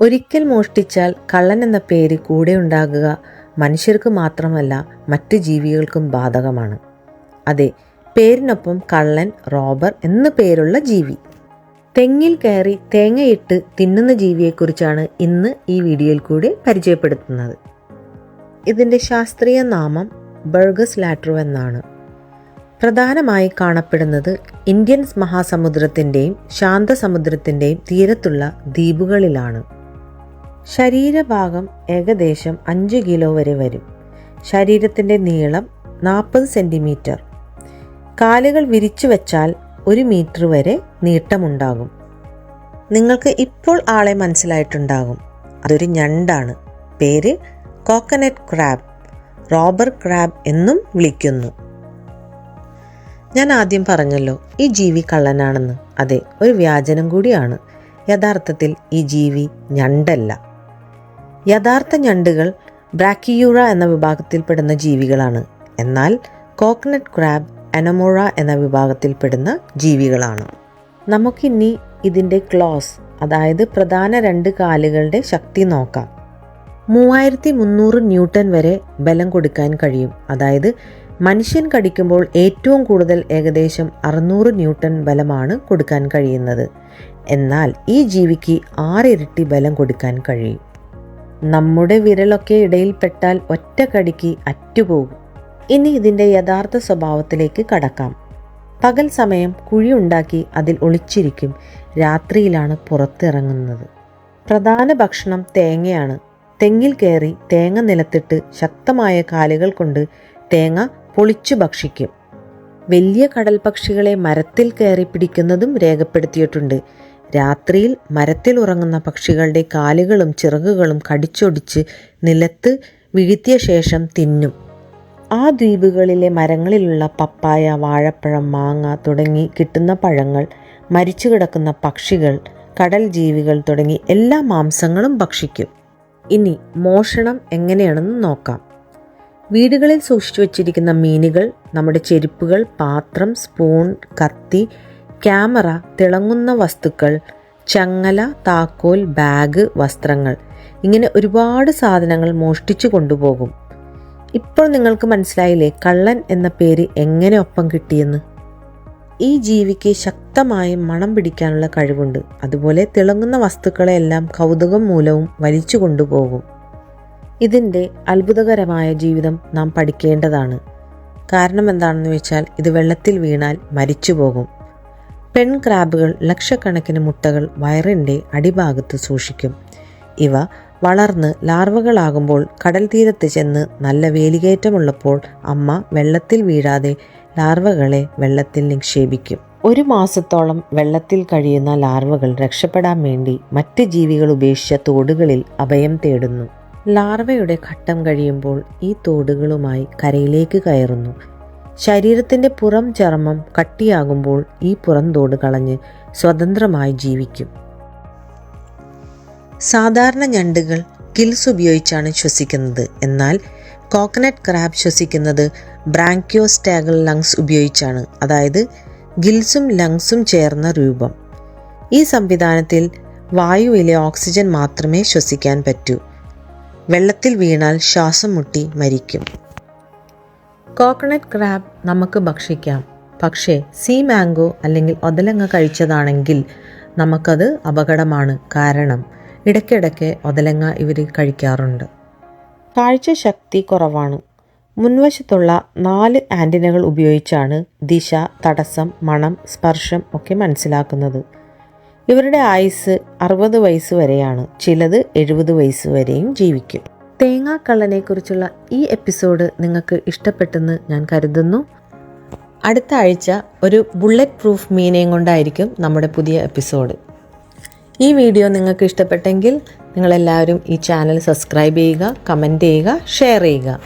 ഒരിക്കൽ മോഷ്ടിച്ചാൽ കള്ളൻ എന്ന പേര് കൂടെ ഉണ്ടാകുക മനുഷ്യർക്ക് മാത്രമല്ല മറ്റ് ജീവികൾക്കും ബാധകമാണ്. അതെ പേരിനൊപ്പം കള്ളൻ റോബർ എന്നു പേരുള്ള ജീവി. തെങ്ങിൽ കയറി തേങ്ങയിട്ട് തിന്നുന്ന ജീവിയെക്കുറിച്ചാണ് ഇന്ന് ഈ വീഡിയോയിൽ കൂടി പരിചയപ്പെടുത്തുന്നത്. ഇതിന്റെ ശാസ്ത്രീയ നാമം ബർഗസ് ലാട്രോ എന്നാണ്. പ്രധാനമായി കാണപ്പെടുന്നത് ഇന്ത്യൻ മഹാസമുദ്രത്തിന്റെയും ശാന്തസമുദ്രത്തിന്റെയും തീരത്തുള്ള ദ്വീപുകളിലാണ്. ശരീരഭാഗം ഏകദേശം അഞ്ച് കിലോ വരെ വരും. ശരീരത്തിന്റെ നീളം നാൽപ്പത് സെന്റിമീറ്റർ കാലുകൾ വിരിച്ചു വെച്ചാൽ ഒരു മീറ്റർ വരെ നീട്ടമുണ്ടാകും. നിങ്ങൾക്ക് ഇപ്പോൾ ആളെ മനസ്സിലായിട്ടുണ്ടാകും. അതൊരു ഞണ്ടാണ്. പേര് കോക്കനറ്റ് ക്രാബ് റോബർ ക്രാബ് എന്നും വിളിക്കുന്നു. ഞാൻ ആദ്യം പറഞ്ഞല്ലോ ഈ ജീവി കള്ളനാണെന്ന്. അതെ ഒരു വ്യാജനം കൂടിയാണ്. യഥാർത്ഥത്തിൽ ഈ ജീവി ഞണ്ടല്ല. യഥാർത്ഥ ഞണ്ടുകൾ ബ്രാക്കിയൂറ എന്ന വിഭാഗത്തിൽപ്പെടുന്ന ജീവികളാണ്. എന്നാൽ കോക്കനട്ട് ക്രാബ് അനമോറ എന്ന വിഭാഗത്തിൽപ്പെടുന്ന ജീവികളാണ്. നമുക്കിനി ഇതിന്റെ ക്ലോസ് അതായത് പ്രധാന രണ്ട് കാലുകളുടെ ശക്തി നോക്കാം. മൂവായിരത്തി മുന്നൂറ് ന്യൂട്ടൺ വരെ ബലം കൊടുക്കാൻ കഴിയും. അതായത് മനുഷ്യൻ കടിക്കുമ്പോൾ ഏറ്റവും കൂടുതൽ ഏകദേശം അറുന്നൂറ് ന്യൂട്ടൺ ബലമാണ് കൊടുക്കാൻ കഴിയുന്നത്. എന്നാൽ ഈ ജീവിക്ക് ആറിരട്ടി ബലം കൊടുക്കാൻ കഴിയും. നമ്മുടെ വിരലൊക്കെ ഇടയിൽപ്പെട്ടാൽ ഒറ്റ കടിക്ക് അറ്റുപോകും. ഇനി ഇതിന്റെ യഥാർത്ഥ സ്വഭാവത്തിലേക്ക് കടക്കാം. പകൽ സമയം കുഴി ഉണ്ടാക്കി അതിൽ ഒളിച്ചിരിക്കും. രാത്രിയിലാണ് പുറത്തിറങ്ങുന്നത്. പ്രധാന ഭക്ഷണം തേങ്ങയാണ്. തെങ്ങിൽ കയറി തേങ്ങ നിലത്തിട്ട് ശക്തമായ കാലുകൾ കൊണ്ട് തേങ്ങ പൊളിച്ചു ഭക്ഷിക്കും. വലിയ കടൽ പക്ഷികളെ മരത്തിൽ കയറി പിടിക്കുന്നതും രേഖപ്പെടുത്തിയിട്ടുണ്ട്. രാത്രിയിൽ മരത്തിൽ ഉറങ്ങുന്ന പക്ഷികളുടെ കാലുകളും ചിറകുകളും കടിച്ചൊടിച്ച് നിലത്ത് വീഴ്ത്തിയ ശേഷം തിന്നും. ആ ദ്വീപുകളിലെ മരങ്ങളിലുള്ള പപ്പായ വാഴപ്പഴം മാങ്ങ തുടങ്ങി കിട്ടുന്ന പഴങ്ങൾ മരിച്ചു കിടക്കുന്ന പക്ഷികൾ കടൽ ജീവികൾ തുടങ്ങി എല്ലാ മാംസങ്ങളും ഭക്ഷിക്കും. ഇനി മോഷണം എങ്ങനെയാണെന്ന് നോക്കാം. വീടുകളിൽ സൂക്ഷിച്ചു വച്ചിരിക്കുന്ന മീനുകൾ നമ്മുടെ ചെരുപ്പുകൾ പാത്രം സ്പൂൺ കത്തി ക്യാമറ തിളങ്ങുന്ന വസ്തുക്കൾ ചങ്ങല താക്കോൽ ബാഗ് വസ്ത്രങ്ങൾ. ഇങ്ങനെ ഒരുപാട് സാധനങ്ങൾ മോഷ്ടിച്ചു കൊണ്ടുപോകും. ഇപ്പോൾ നിങ്ങൾക്ക് മനസ്സിലായില്ലേ കള്ളൻ എന്ന പേര് എങ്ങനെ ഒപ്പം കിട്ടിയെന്ന്? ഈ ജീവിക്ക് ശക്തമായ മണം പിടിക്കാനുള്ള കഴിവുണ്ട്. അതുപോലെ തിളങ്ങുന്ന വസ്തുക്കളെല്ലാം കൗതുകം മൂലവും വലിച്ചു കൊണ്ടുപോകും. ഇതിന്റെ അത്ഭുതകരമായ ജീവിതം നാം പഠിക്കേണ്ടതാണ്. കാരണം എന്താണെന്ന് വെച്ചാൽ ഇത് വെള്ളത്തിൽ വീണാൽ മരിച്ചു പോകും പെൺ ക്രാബുകൾ ലക്ഷക്കണക്കിന് മുട്ടകൾ വയറിന്റെ അടിഭാഗത്ത് സൂക്ഷിക്കും. ഇവ വളർന്ന് ലാർവകളാകുമ്പോൾ കടൽ തീരത്ത് ചെന്ന് നല്ല വേലികയറ്റമുള്ളപ്പോൾ അമ്മ വെള്ളത്തിൽ വീഴാതെ ലാർവകളെ വെള്ളത്തിൽ നിക്ഷേപിക്കും. ഒരു മാസത്തോളം വെള്ളത്തിൽ കഴിയുന്ന ലാർവകൾ രക്ഷപ്പെടാൻ വേണ്ടി മറ്റ് ജീവികൾ ഉപേക്ഷിച്ച തോടുകളിൽ അഭയം തേടുന്നു. ലാർവയുടെ ഘട്ടം കഴിയുമ്പോൾ ഈ തോടുകളുമായി കരയിലേക്ക് കയറുന്നു. ശരീരത്തിന്റെ പുറം ചർമ്മം കട്ടിയാകുമ്പോൾ ഈ പുറം തോട് കളഞ്ഞ് സ്വതന്ത്രമായി ജീവിക്കും. സാധാരണ ഞണ്ടുകൾ ഗിൽസ് ഉപയോഗിച്ചാണ് ശ്വസിക്കുന്നത്. എന്നാൽ കോക്കനട്ട് ക്രാബ് ശ്വസിക്കുന്നത് ബ്രാങ്കിയോസ്റ്റാഗൽ ലങ്സ് ഉപയോഗിച്ചാണ് അതായത് ഗിൽസും ലങ്സും ചേർന്ന രൂപം. ഈ സംവിധാനത്തിൽ വായുവിലെ ഓക്സിജൻ മാത്രമേ ശ്വസിക്കാൻ പറ്റൂ. വെള്ളത്തിൽ വീണാൽ ശ്വാസം മുട്ടി മരിക്കും. കോക്കനട്ട് ക്രാബ് നമുക്ക് ഭക്ഷിക്കാം. പക്ഷേ സീ മാംഗോ അല്ലെങ്കിൽ ഒതലങ്ങ കഴിച്ചതാണെങ്കിൽ നമുക്കത് അപകടമാണ് കാരണം ഇടയ്ക്കിടയ്ക്ക് ഒതലങ്ങ ഇവർ കഴിക്കാറുണ്ട്. കാഴ്ച ശക്തി കുറവാണ്. മുൻവശത്തുള്ള നാല് ആന്റിനകൾ ഉപയോഗിച്ചാണ് ദിശ തടസ്സം മണം സ്പർശം ഒക്കെ മനസ്സിലാക്കുന്നത്. ഇവരുടെ ആയുസ് അറുപത് വയസ്സ് വരെയാണ്. ചിലത് എഴുപത് വയസ്സ് വരെയും ജീവിക്കും. തേങ്ങാക്കള്ളനെക്കുറിച്ചുള്ള ഈ എപ്പിസോഡ് നിങ്ങൾക്ക് ഇഷ്ടപ്പെട്ടെന്ന് ഞാൻ കരുതുന്നു. അടുത്ത ആഴ്ച ഒരു ബുള്ളറ്റ് പ്രൂഫ് മീനയും കൊണ്ടായിരിക്കും നമ്മുടെ പുതിയ എപ്പിസോഡ്. ഈ വീഡിയോ നിങ്ങൾക്ക് ഇഷ്ടപ്പെട്ടെങ്കിൽ നിങ്ങളെല്ലാവരും ഈ ചാനൽ സബ്സ്ക്രൈബ് ചെയ്യുക കമന്റ് ചെയ്യുക ഷെയർ ചെയ്യുക.